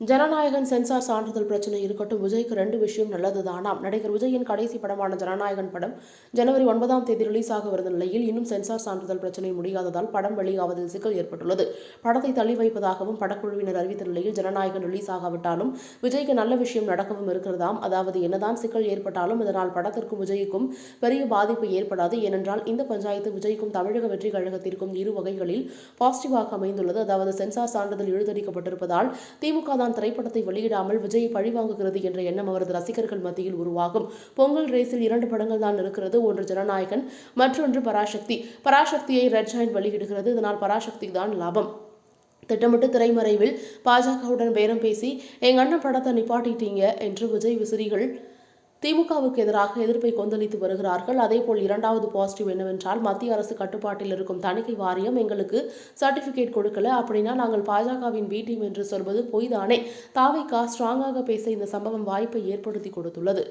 Jananayagan sensor சான்றிதழ் பிரச்சனை இருக்கட்டும். விஜய்க்கு ரெண்டு விஷயம் நல்லது தானாம் நடிகர் விஜயின் கடைசி படமான ஜனநாயகன் படம் ஜனவரி ஒன்பதாம் தேதி ரிலீஸ் ஆகவிருந்த நிலையில் இன்னும் சென்சார் சான்றிதழ் பிரச்சனை முடியாததால் படம் வெளியாவதில் சிக்கல் ஏற்பட்டுள்ளது. படத்தை தள்ளி வைப்பதாகவும் படக்குழுவினர் அறிவித்த நிலையில் ஜனநாயகன் ரிலீஸ் ஆகாவிட்டாலும் விஜய்க்கு நல்ல விஷயம் நடக்கவும் இருக்கிறதாம். அதாவது என்னதான் சிக்கல் ஏற்பட்டாலும் இதனால் படத்திற்கும் விஜய்க்கும் பெரிய பாதிப்பு ஏற்படாது. ஏனென்றால் இந்த பஞ்சாயத்து விஜய்க்கும் தமிழக வெற்றி கழகத்திற்கும் இரு வகைகளில் பாசிட்டிவாக அமைந்துள்ளது. அதாவது சென்சார் சான்றிதழ் இழுதடிக்கப்பட்டிருப்பதால் திமுக தான் திரைப்படத்தை வெளியிடாமல் பழி பழிவாங்குகிறது என்ற எண்ணம் அவரது ரசிகர்கள் மத்தியில் உருவாகும். பொங்கல் ரேஸில் இரண்டு படங்கள் தான் இருக்கிறது. ஒன்று ஜனநாயகன் மற்றொன்று பராசக்தி. பராசக்தியை ரெட் ஜாயின் வெளியிடுகிறது. இதனால் பராசக்தி தான் லாபம். திட்டமிட்டு திரைமறைவில் பாஜகவுடன் பேரம் பேசி எங்க அண்ணன் படத்தை நிப்பாட்டிட்டீங்க என்று விஜய் விசிறிகள் திமுகவுக்கு எதிராக எதிர்ப்பை கொந்தளித்து வருகிறார்கள். அதேபோல் இரண்டாவது பாசிட்டிவ் என்னவென்றால் மத்திய அரசு கட்டுப்பாட்டில் இருக்கும் தணிக்கை வாரியம் எங்களுக்கு சர்டிபிகேட் கொடுக்கல. அப்படின்னா நாங்கள் பாஜகவின் பி டீம் என்று சொல்வது பொய்தானே? தாவைக்கா ஸ்ட்ராங்காக பேச இந்த சம்பவம் வாய்ப்பை ஏற்படுத்தி கொடுத்துள்ளது.